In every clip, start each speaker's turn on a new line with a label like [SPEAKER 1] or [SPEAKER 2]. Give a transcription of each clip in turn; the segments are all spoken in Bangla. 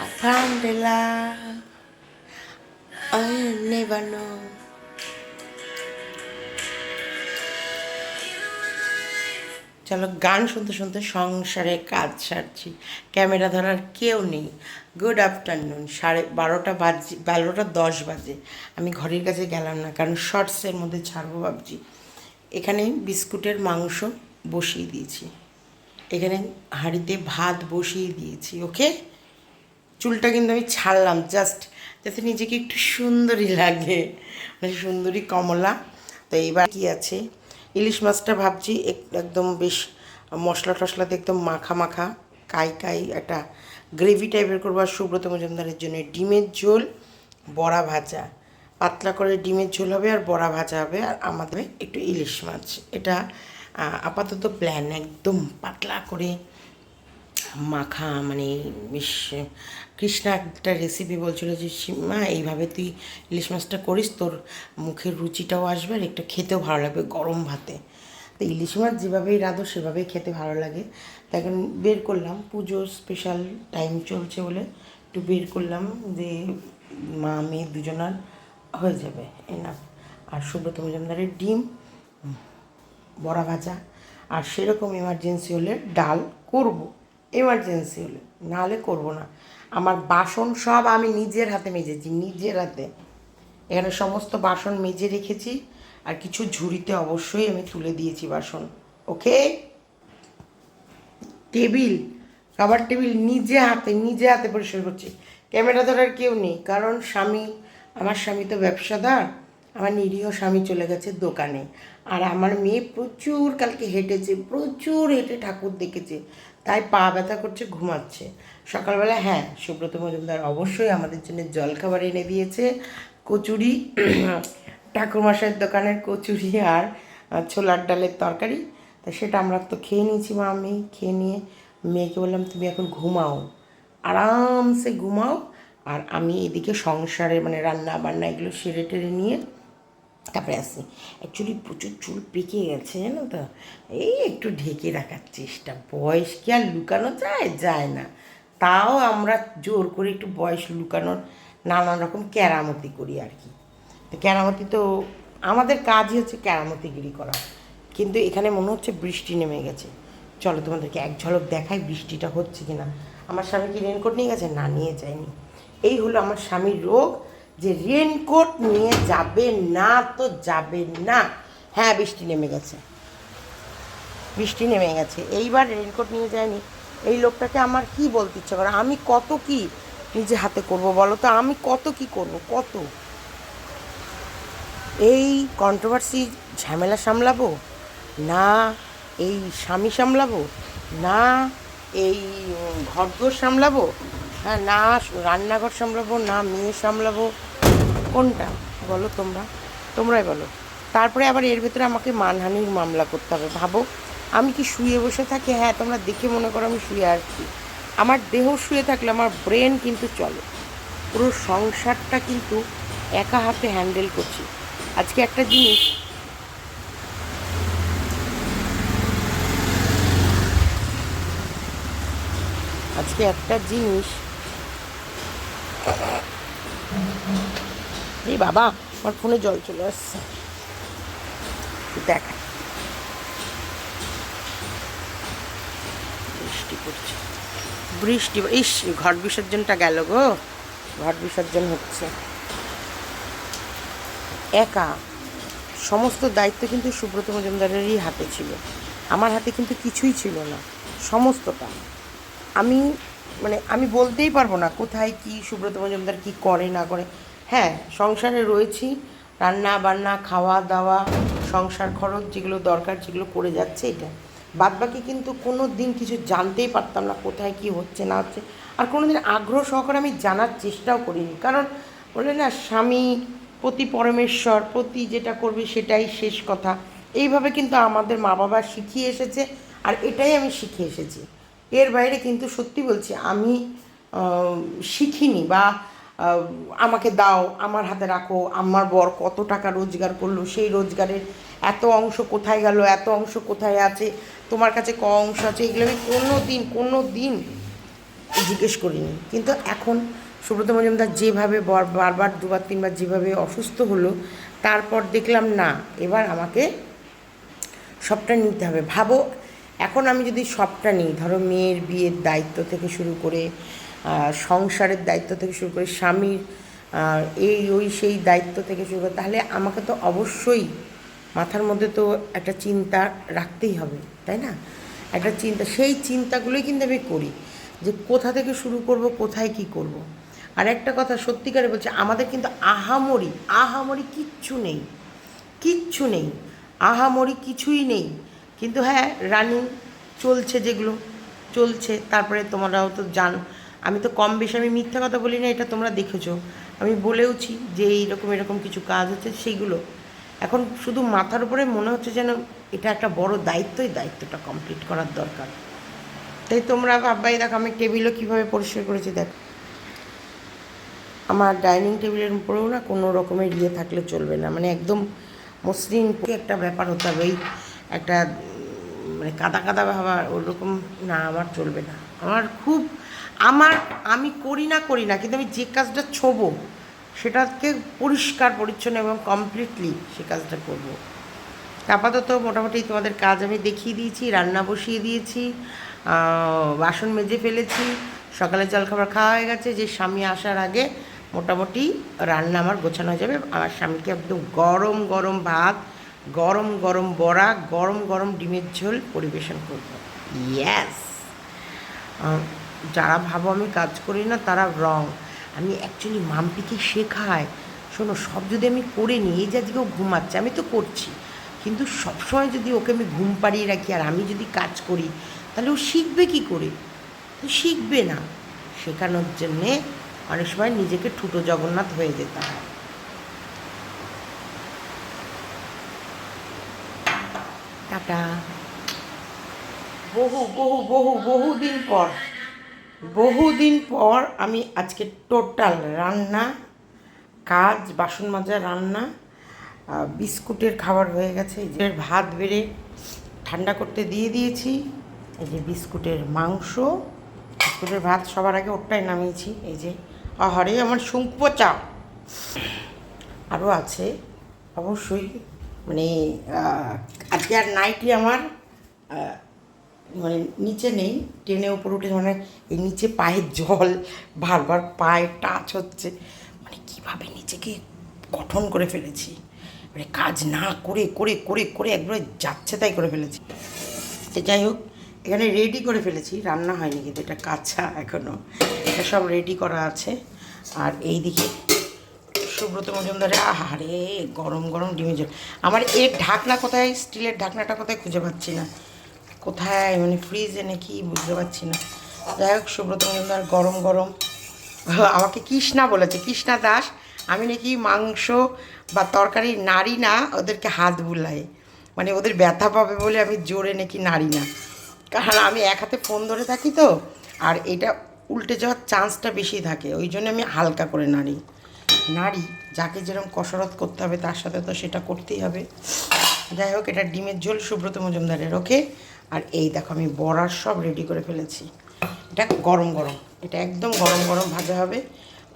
[SPEAKER 1] Love I never know. চলো গান শুনতে শুনতে সংসারে কাজ সারছি। ক্যামেরা ধরার কেউ নেই। গুড আফটারনুন সাড়ে বারোটা বাজে, বারোটা দশ বাজে। আমি ঘরের কাছে গেলাম না, কারণ শর্টসের মধ্যে ছাড়বো ভাবছি। এখানে বিস্কুটের মাংস বসিয়ে দিয়েছি। এখানে হাঁড়িতে ভাত বসিয়ে দিয়েছি ওকে চুলটা কিন্তু আমি ছাড়লাম জাস্ট যাতে নিজেকে একটু সুন্দরী লাগে। মানে সুন্দরী কমলা। তো এইবার কি আছে? ইলিশ মাছটা ভাবছি, এক- একদম বেশ মশলা টশলাতে একদম মাখা মাখা, কাই কাই, একটা গ্রেভি টাইপের করব। আর সুব্রত মজুমদারের জন্য ডিমের ঝোল, বড়া ভাজা। পাতলা করে ডিমের ঝোল হবে আর বড়া ভাজা হবে। আর আমাদের একটু ইলিশ মাছ। এটা আপাতত প্ল্যান একদম পাতলা করে মাখা মানে বেশ কৃষ্ণা একটা রেসিপি বলছিল যে মা এইভাবে তুই ইলিশ মাছটা করিস, তোর মুখের রুচিটাও আসবে আর একটু খেতেও ভালো লাগবে গরম ভাতে। তো ইলিশ মাছ যেভাবেই রাঁধো, সেভাবেই খেতে ভালো লাগে। তাই বের করলাম, পুজো স্পেশাল টাইম চলছে বলে একটু বের করলাম যে, মা, মেয়ে দুজনার হয়ে যাবে এনাফ আর সুব্রত মজুমদারের ডিম বড়া ভাজা। আর সেরকম এমার্জেন্সি হলে ডাল করব। এমার্জেন্সি হলে, নাহলে করব না। আমার বাসন সব আমি নিজের হাতে মেজেছি, নিজের হাতে। এখানে সমস্ত বাসন মেজে রেখেছি, আর কিছু ঝুড়িতে অবশ্যই আমি তুলে দিয়েছি বাসন, ওকে? টেবিল, খাবার টেবিল নিজে হাতে নিজে হাতে পরিষ্কার করছি। ক্যামেরা ধরার কেউ নেই, কারণ স্বামী, আমার স্বামী তো ব্যবসাদার, আমার নিরীহ স্বামী চলে গেছে দোকানে। আর আমার মেয়ে প্রচুর কালকে হেঁটেছে, প্রচুর হেঁটে ঠাকুর দেখেছে, তাই পা ব্যথা করছে, ঘুমাচ্ছে। সকালবেলা হ্যাঁ সুব্রত মজুমদার অবশ্যই আমাদের জন্য জলখাবার এনে দিয়েছে, কচুরি, ঠাকুরমশাইয়ের দোকানের কচুরি আর ছোলার ডালের তরকারি। তা সেটা আমরা তো খেয়ে নিয়েছি মা, আমি খেয়ে নিয়ে মেয়েকে বললাম, তুমি এখন ঘুমাও, আরামসে ঘুমাও। আর আমি এদিকে সংসারে মানে রান্না বান্না এগুলো সেরে টেরে নিয়ে তারপরে আসি অ্যাকচুয়ালি প্রচুর চুল পেকে গেছে, জানো তো? এই একটু ঢেকে রাখার চেষ্টা। বয়স কি আর লুকানো যায়? যায় না। তাও আমরা জোর করে একটু বয়স লুকানোর নানান রকম কেরামতি করি আর কি। তো কেরামতি তো, আমাদের কাজই হচ্ছে কেরামতিগিরি করা। কিন্তু এখানে মনে হচ্ছে বৃষ্টি নেমে গেছে। চলো তোমাদেরকে এক ঝলক দেখাই বৃষ্টিটা হচ্ছে কি না আমার স্বামী কি রেনকোট নিয়ে গেছে? না, নিয়ে যায়নি। এই হলো আমার স্বামীর রোগ। যে রেনকোট নিয়ে যাবে না তো যাবে না। হ্যাঁ বৃষ্টি নেমে গেছে। বৃষ্টি নেমে গেছে। এইবার রেনকোট নিয়ে যায়নি। এই লোকটাকে আমার কি বলতে ইচ্ছে করে? আমি কত কি নিজে হাতে করব বলো তো? আমি কত কি করব? কত? এই কন্ট্রোভার্সি ঝামেলা সামলাবো? না, এই স্বামী সামলাবো? না, এই ঘরদোর সামলাবো? হ্যাঁ না, রান্নাঘর সামলাবো? না, মেয়ে সামলাবো? কোনটা? বলো তোমরা। তোমরাই বলো। তারপরে আবার এর ভেতরে আমাকে মানহানির মামলা করতে হবে। ভাবো, আমি কি শুয়ে বসে থাকি? হ্যাঁ তোমরা দেখে মনে করো আমি শুয়ে আসছি আমার দেহ শুয়ে থাকলে আমার ব্রেন কিন্তু চলে। পুরো সংসারটা কিন্তু একা হাতে হ্যান্ডেল করছি। আজকে একটা জিনিস আজকে একটা জিনিস এই বাবা আমার ফোনে জল চলে আসছে। দেখ। বৃষ্টি পড়ছে। বৃষ্টি ইস ঘট বিসর্জনটা গেল গো। ঘট বিসর্জন হচ্ছে। একা। সমস্ত দায়িত্ব কিন্তু সুব্রত মজুমদারেরই হাতে ছিল। আমার হাতে কিন্তু কিছুই ছিল না সমস্তটা। আমি মানে আমি বলতেই পারব না কোথায় কি সুব্রত মজুমদার কি করে না করে। হ্যাঁ সংসারে রয়েছি। রান্না বান্না, খাওয়া দাওয়া, সংসার খরচ যেগুলো দরকার যেগুলো করে যাচ্ছে এটা। বাদ বাকি কিন্তু কোনো দিন কিছু জানতেই পারতাম না কোথায় কি হচ্ছে, না হচ্ছে। আর কোনো দিন আগ্রহ সহকারে আমি জানার চেষ্টাও করিনি। কারণ বলে না, স্বামী প্রতি পরমেশ্বর, প্রতি যেটা করবে সেটাই শেষ কথা। এইভাবে কিন্তু আমাদের মা বাবা শিখিয়ে এসেছে আর এটাই আমি শিখে এসেছি। এর বাইরে কিন্তু সত্যি বলছি, আমি শিখিনি বা আমাকে দাও, আমার হাতে রাখো, আমার বর কত টাকা রোজগার করল, সেই রোজগারের এত অংশ কোথায় গেল, এত অংশ কোথায় আছে, তোমার কাছে ক অংশ আছে, এগুলো আমি কোনো দিন কোনো দিন জিজ্ঞেস করিনি। কিন্তু এখন সুব্রত মজুমদার যেভাবে বার- বারবার দুবার, তিনবার যেভাবে অসুস্থ হলো, তারপর দেখলাম না, এবার আমাকে সবটা নিতে হবে। ভাবো, এখন আমি যদি সবটা নিই, ধরো মেয়ের বিয়ের দায়িত্ব থেকে শুরু করে সংসারের দায়িত্ব থেকে শুরু করে স্বামীর এই ওই সেই দায়িত্ব থেকে শুরু করে, তাহলে আমাকে তো অবশ্যই মাথার মধ্যে তো একটা চিন্তা রাখতেই হবে, তাই না একটা চিন্তা, সেই চিন্তাগুলোই কিন্তু আমি করি যে কোথা থেকে শুরু করব, কোথায় কি করব। আর একটা কথা সত্যিকারে বলছে, আমাদের কিন্তু আহামরি আহামরি কিচ্ছু নেই কিচ্ছু নেই, আহামরি কিছুই নেই কিন্তু হ্যাঁ রানিং চলছে যেগুলো, চলছে, তারপরে তোমরাও তো জান আমি তো কম বেশি, আমি মিথ্যা কথা বলি না, এটা তোমরা দেখেছ। আমি বলেওছি যে এইরকম, এরকম কিছু কাজ হচ্ছে, সেইগুলো। এখন শুধু মাথার উপরে মনে হচ্ছে যেন এটা একটা বড় দায়িত্বই দায়িত্বটা কমপ্লিট করার দরকার। তাই তোমরা ভাববাই, দেখো আমি টেবিলও কীভাবে পরিষ্কার করেছি, দেখ। আমার ডাইনিং টেবিলের উপরেও না কোনো রকমের ইয়ে থাকলে চলবে না মানে একদম মসৃণ একটা ব্যাপার হতে হবে ওই একটা মানে কাদা কাদা ভাবা ওরকম না, আমার চলবে না। আমার খুব আমার, আমি করি না করি না, কিন্তু আমি যে কাজটা ছোবো, সেটাকে পরিষ্কার, পরিচ্ছন্ন এবং কমপ্লিটলি সে কাজটা করব। আপাতত মোটামুটি তোমাদের কাজ আমি দেখিয়ে দিয়েছি, রান্না বসিয়ে দিয়েছি বাসন মেজে ফেলেছি, সকালে জলখাবার খাওয়া হয়ে গেছে, যে স্বামী আসার আগে মোটামুটি রান্না আমার গোছানো হয়ে যাবে। আমার স্বামীকে একদম গরম গরম ভাত, গরম গরম বড়া, গরম গরম ডিমের ঝোল পরিবেশন করব। ইয়াস যারা ভাবো আমি কাজ করি না, তারা রং আমি অ্যাকচুয়ালি মাম্পিকে শেখাই। শোনো, সব যদি আমি করে নিই, এই যে আজকেও ঘুমাচ্ছে, আমি তো করছি। কিন্তু সবসময় যদি ওকে আমি ঘুম পাড়িয়ে রাখি আর আমি যদি কাজ করি, তাহলে ও শিখবে কি করে? শিখবে না। শেখানোর জন্যে অনেক সময় নিজেকে ঠুটো জগন্নাথ হয়ে যেতে হয়। টাটা। বহু বহু বহু, বহুদিন পর। বহুদিন পর আমি আজকে টোটাল রান্না, কাজ, বাসন মাজা, রান্না বিস্কুটের খাবার হয়ে গেছে। যে ভাত বেড়ে ঠান্ডা করতে দিয়ে দিয়েছি। এই যে বিস্কুটের মাংস, বিস্কুটের ভাত সবার আগে ওটাই নামিয়েছি। এই যে, আহারে, আমার শুঙ্কো চা আরও আছে, অবশ্যই। মানে আজকে আর নাইটি আমার মানে নিচে নেই, টেনে উপর উঠে মানে এই নিচে পায়ের জল বারবার পায়ে টাচ হচ্ছে। মানে কীভাবে নিজেকে গঠন করে ফেলেছি? মানে কাজ না করে করে করে করে একবারে যাচ্ছে তাই করে ফেলেছি। তো যাই হোক, এখানে রেডি করে ফেলেছি, রান্না হয়নি কিন্তু, এটা কাঁচা এখনও এটা সব রেডি করা আছে। আর এই দিকে সুব্রত মজুমদারে, আহারে, গরম গরম ডিমের জল আমার এর ঢাকনা কোথায়? স্টিলের ঢাকনাটা কোথায় খুঁজে পাচ্ছি না। কোথায়? মানে ফ্রিজে নাকি? বুঝতে পারছি না। যাই হোক, সুব্রত মজুমদার গরম গরম। আমাকে কৃষ্ণা বলেছে, কৃষ্ণা দাস, আমি নাকি মাংস বা তরকারি নাড়ি না, ওদেরকে হাত বুলাই। মানে ওদের ব্যথা পাবে বলে আমি জোরে নাকি নাড়ি না। কারণ আমি এক হাতে ফোন ধরে থাকি তো, আর এটা উল্টে যাওয়ার চান্সটা বেশি থাকে। ওই জন্য আমি হালকা করে নাড়ি। নারী যাকে যেরকম কসরত করতে হবে, তার সাথে তো সেটা করতেই হবে। যাই হোক, এটা ডিমের ঝোল সুব্রত মজুমদারের ওকে আর এই দেখো, আমি বড়ার সব রেডি করে ফেলেছি। এটা গরম গরম, এটা একদম গরম গরম ভাজা হবে।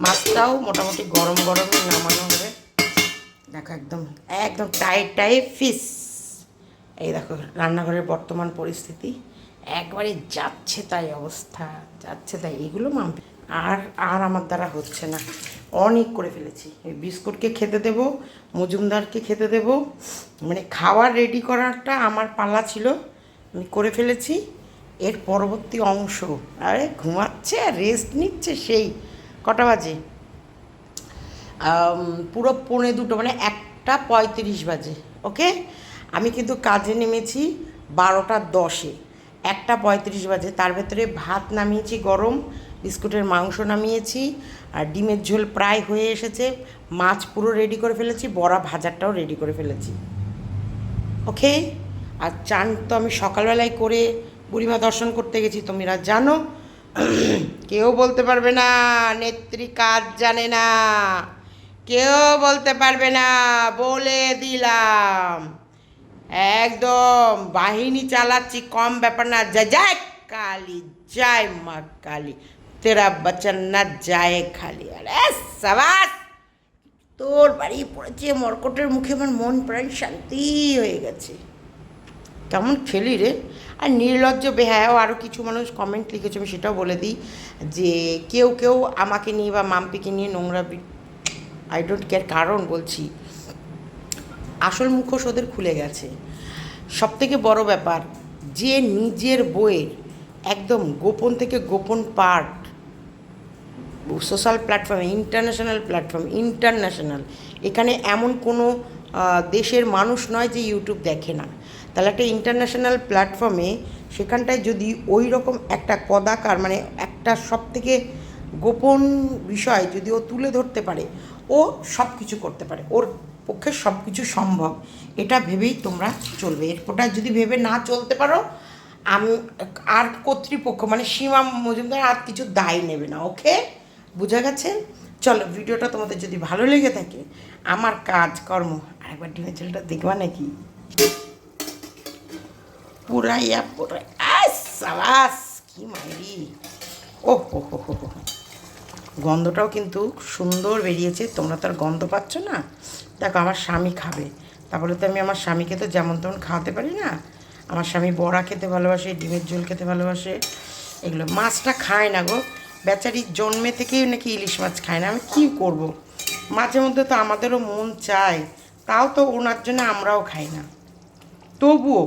[SPEAKER 1] মাছটাও মোটামুটি গরম গরমই নামানো হবে। দেখো, একদম একদম টাইট টাইট ফিস এই দেখো, রান্নাঘরের বর্তমান পরিস্থিতি। একবারে যাচ্ছে তাই অবস্থা, যাচ্ছে তাই, এগুলো মামবে আর আর আমার দ্বারা হচ্ছে না। অনেক করে ফেলেছি। এই বিস্কুটকে খেতে দেব, মজুমদারকে খেতে দেব। মানে খাওয়ার রেডি করাটা আমার পালা ছিল। আমি করে ফেলেছি। এর পরবর্তী অংশ। আরে, ঘুমাচ্ছে আর রেস্ট নিচ্ছে সেই কটা বাজে? পুরো পৌনে দুটো মানে একটা পঁয়ত্রিশ বাজে ওকে আমি কিন্তু কাজে নেমেছি বারোটা দশে। একটা পঁয়ত্রিশ বাজে, তার ভেতরে ভাত নামিয়েছি গরম, বিস্কুটের মাংস নামিয়েছি, আর ডিমের ঝোল প্রায় হয়ে এসেছে। মাছ পুরো রেডি করে ফেলেছি, বড়া ভাজারটাও রেডি করে ফেলেছি ওকে আর চান তো আমি সকালবেলায় করে বুড়িমা দর্শন করতে গেছি, তোমরা জানো। কেউ বলতে পারবে না, নেত্রী কাজ জানে না। কেউ বলতে পারবে না, বলে দিলাম। একদম বাহিনী চালাচ্ছি, কম ব্যাপার না। যা যায় কালী, জয় মা কালী। তেরা বচন না যায় খালি। আর সাবাস, তোর বাড়ি পড়েছে মর্কটের মুখে, আমার মন প্রাণ শান্তি হয়ে গেছে। কেমন খেলি রে? আর নির্লজ্জ বেহায়াও আরও কিছু মানুষ কমেন্ট লিখেছে, আমি সেটাও বলে দিই যে কেউ কেউ আমাকে নিয়ে বা মাম্পিকে নিয়ে নোংরা আই ডোন্ট কেয়ার কারণ বলছি, আসল মুখোশ ওদের খুলে গেছে। সব থেকে বড় ব্যাপার, যে নিজের বইয়ের একদম গোপন থেকে গোপন পার্ট সোশ্যাল প্ল্যাটফর্মে ইন্টারন্যাশনাল প্ল্যাটফর্ম ইন্টারন্যাশনাল এখানে এমন কোনো দেশের মানুষ নয় যে ইউটিউব দেখে না। তাহলে একটা ইন্টারন্যাশনাল প্ল্যাটফর্মে সেখানটায় যদি ওই রকম একটা কদাকার মানে একটা সব থেকে গোপন বিষয় যদি ও তুলে ধরতে পারে, ও সব কিছু করতে পারে, ওর পক্ষে সব কিছু সম্ভব। এটা ভেবেই তোমরা চলবে। এরপরটা যদি ভেবে না চলতে পারো, আমি, আর কর্তৃপক্ষ মানে সীমা মজুমদার আর কিছু দায় নেবে না, ওকে? বোঝা গেছে? চলো, ভিডিওটা তোমাদের যদি ভালো লেগে থাকে, আমার কাজকর্ম, আরেকবার ডিমের ঝোলটা দেখবা নাকি? পুরাইয়া পুরাই আস কি মাইরি ও হো হো হো হো গন্ধটাও কিন্তু সুন্দর বেরিয়েছে। তোমরা তো আর গন্ধ পাচ্ছ না। দেখো, আমার স্বামী খাবে। তারপরে তো আমি আমার স্বামীকে তো যেমন তেমন খাওয়াতে পারি না। আমার স্বামী বড়া খেতে ভালোবাসে, ডিমের ঝোল খেতে ভালোবাসে। এগুলো মাছটা খায় না গো। বেচারি জন্মে থেকেই নাকি ইলিশ মাছ খায় না। আমি কী করব। মাঝে মধ্যে তো আমাদেরও মন চায়। তাও তো ওনার জন্য আমরাও খাই না। তবুও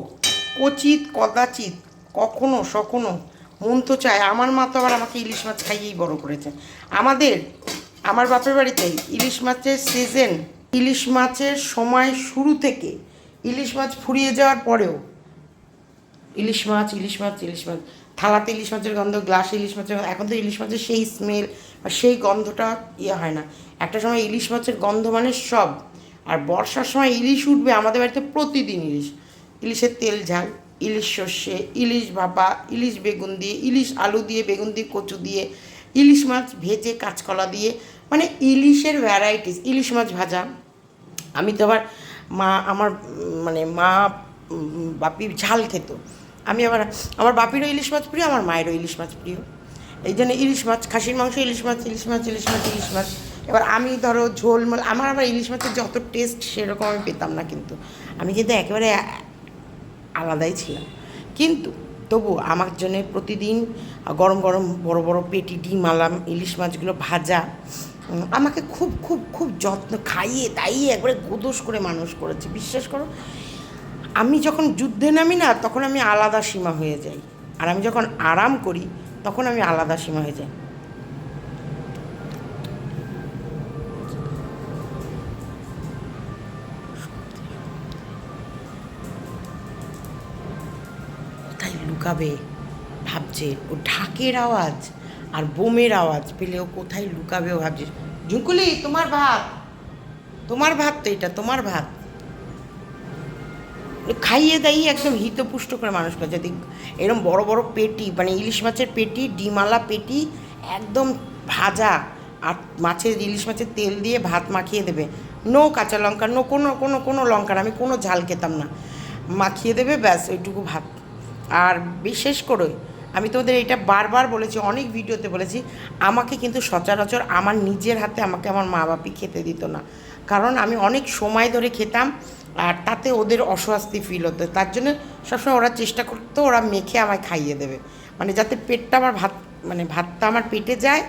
[SPEAKER 1] কচিত, কদাচিত, কখনো, সখনো, মন তো চায়। আমার মা তো আবার আমাকে ইলিশ মাছ খাইয়েই বড় করেছে। আমাদের, আমার বাপের বাড়িতে ইলিশ মাছের সিজন ইলিশ মাছের সময় শুরু থেকে ইলিশ মাছ ফুরিয়ে যাওয়ার পরেও ইলিশ মাছ ইলিশ মাছ ইলিশ মাছ, থালাতে ইলিশ মাছের গন্ধ, গ্লাসে ইলিশ মাছের গন্ধ, এখন তো ইলিশ মাছের সেই স্মেল বা সেই গন্ধটা ইয়ে হয় না। একটা সময় ইলিশ মাছের গন্ধ মানে সব। আর বর্ষার সময় ইলিশ উঠবে আমাদের বাড়িতে প্রতিদিন ইলিশ। ইলিশের তেল ঝাল, ইলিশ সর্ষে, ইলিশ ভাপা, ইলিশ বেগুন দিয়ে, ইলিশ আলু দিয়ে, বেগুন দিয়ে, কচু দিয়ে, ইলিশ মাছ ভেজে কাঁচকলা দিয়ে মানে ইলিশের ভ্যারাইটিস ইলিশ মাছ ভাজা। আমি তো আবার মা, আমার মানে মা বাপি ঝাল খেত। আমি আবার, আমার বাপিরও ইলিশ মাছ প্রিয়, আমার মায়েরও ইলিশ মাছ প্রিয়। এই জন্য ইলিশ মাছ, খাসির মাংস, ইলিশ মাছ ইলিশ মাছ ইলিশ মাছ ইলিশ মাছ। এবার আমি ধরো ঝোল আমার আবার ইলিশ মাছের যত টেস্ট সেরকম আমি পেতাম না কিন্তু। আমি কিন্তু একেবারে আলাদাই ছিলাম। কিন্তু তবু আমার জন্য প্রতিদিন গরম গরম বড় বড় পেটি ডিম আলাম ইলিশ মাছগুলো ভাজা। আমাকে খুব খুব খুব যত্ন খাইয়ে দাইয়ে একবারে গোদোস করে মানুষ করেছে, বিশ্বাস করো। আমি যখন যুদ্ধে নামি না, তখন আমি আলাদা সীমা হয়ে যাই। আর আমি যখন আরাম করি, তখন আমি আলাদা সীমা হয়ে যাই। লুকাবে ভাবছে, ও ঢাকের আওয়াজ আর বোমের আওয়াজ পেলে ও কোথায় লুকাবে ও ভাবছে, ঝুঁকুলি, তোমার ভাত তোমার ভাত তো এটা, তোমার ভাত। খাইয়ে দাইয়ে একদম হিতপুষ্ট করে মানুষ করে যদি এরকম বড় বড় পেটি মানে ইলিশ মাছের পেটি ডিমালা পেটি, একদম ভাজা আর মাছের, ইলিশ মাছের তেল দিয়ে ভাত মাখিয়ে দেবে। নো কাঁচা লঙ্কা, নো কোনো কোনো কোনো লঙ্কার, আমি কোনো ঝাল খেতাম না। মাখিয়ে দেবে, ব্যাস, ওইটুকু ভাত। আর বিশেষ করে আমি তোমাদের এটা বারবার বলেছি, অনেক ভিডিওতে বলেছি, আমাকে কিন্তু সচরাচর আমার নিজের হাতে আমাকে আমার মা বাপি খেতে দিত না। কারণ আমি অনেক সময় ধরে খেতাম আর তাতে ওদের অস্বস্তি ফিল হতো। তার জন্য সবসময় ওরা চেষ্টা করতো, ওরা মেখে আমায় খাইয়ে দেবে। মানে যাতে পেটটা আমার ভাত মানে ভাতটা আমার পেটে যায়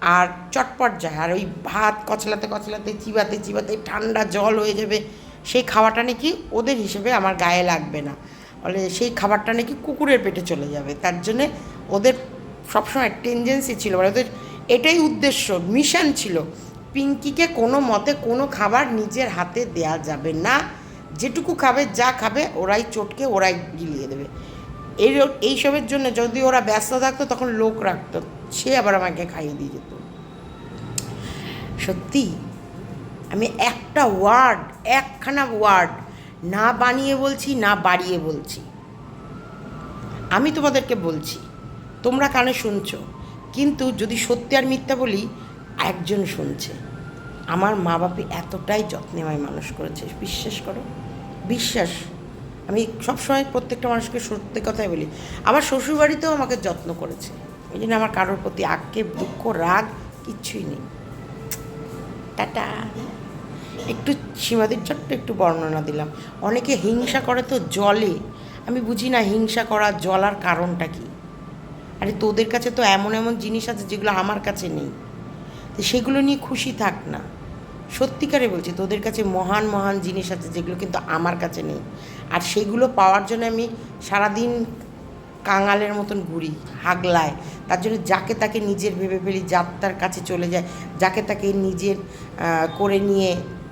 [SPEAKER 1] আর চটপট যায়। আর ওই ভাত কচলাতে কচলাতে, চিবাতে চিবাতে ঠান্ডা জল হয়ে যাবে, সেই খাওয়াটা নাকি ওদের হিসেবে আমার গায়ে লাগবে না। বলে সেই খাবারটা নাকি কুকুরের পেটে চলে যাবে। তার জন্যে ওদের সবসময় টেন্ডেন্সি ছিল মানে ওদের এটাই উদ্দেশ্য মিশন ছিল, পিঙ্কিকে কোনো মতে কোনো খাবার নিজের হাতে দেয়া যাবে না। যেটুকু খাবে, যা খাবে, ওরাই চটকে, ওরাই গিলিয়ে দেবে। এই এইসবের জন্য যদি ওরা ব্যস্ত থাকতো, তখন লোক রাখতো, সে আবার আমাকে খাইয়ে দিয়ে যেত। সত্যি, আমি একটা ওয়ার্ড একখানা ওয়ার্ড না বানিয়ে বলছি, না বাড়িয়ে বলছি। আমি তোমাদেরকে বলছি, তোমরা কানে শুনছো, কিন্তু যদি সত্যি আর মিথ্যা বলি, একজন শুনছে। আমার মা বাপি এতটাই যত্নে আমায় মানুষ করেছে, বিশ্বাস করো, বিশ্বাস। আমি সবসময় প্রত্যেকটা মানুষকে সত্যি কথাই বলি, আমার শ্বশুরবাড়িতেও আমাকে যত্ন করেছে। ওই জন্য আমার কারোর প্রতি আক্ষেপ, দুঃখ, রাগ কিচ্ছুই নেই। টাটা। একটু সীমাদির ছোট্ট একটু বর্ণনা দিলাম। অনেকে হিংসা করে তো জলে। আমি বুঝি না হিংসা করা জলার কারণটা কি? আরে তোদের কাছে তো এমন এমন জিনিস আছে যেগুলো আমার কাছে নেই। তো সেগুলো নিয়ে খুশি থাক না। সত্যিকারে বলছি, তোদের কাছে মহান মহান জিনিস আছে যেগুলো কিন্তু আমার কাছে নেই। আর সেগুলো পাওয়ার জন্য আমি সারাদিন কাঙালের মতন ঘুরি, হাগলায়। তার জন্য যাকে তাকে নিজের ভেবে ফেলি, যার তার কাছে চলে যায়, যাকে তাকে নিজের করে নিয়ে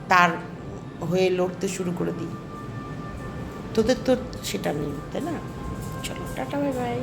[SPEAKER 1] তার হয়ে লড়তে শুরু করে দিই। তোদের তো সেটা নেই, তাই না? চলো, টাটা বাই বাই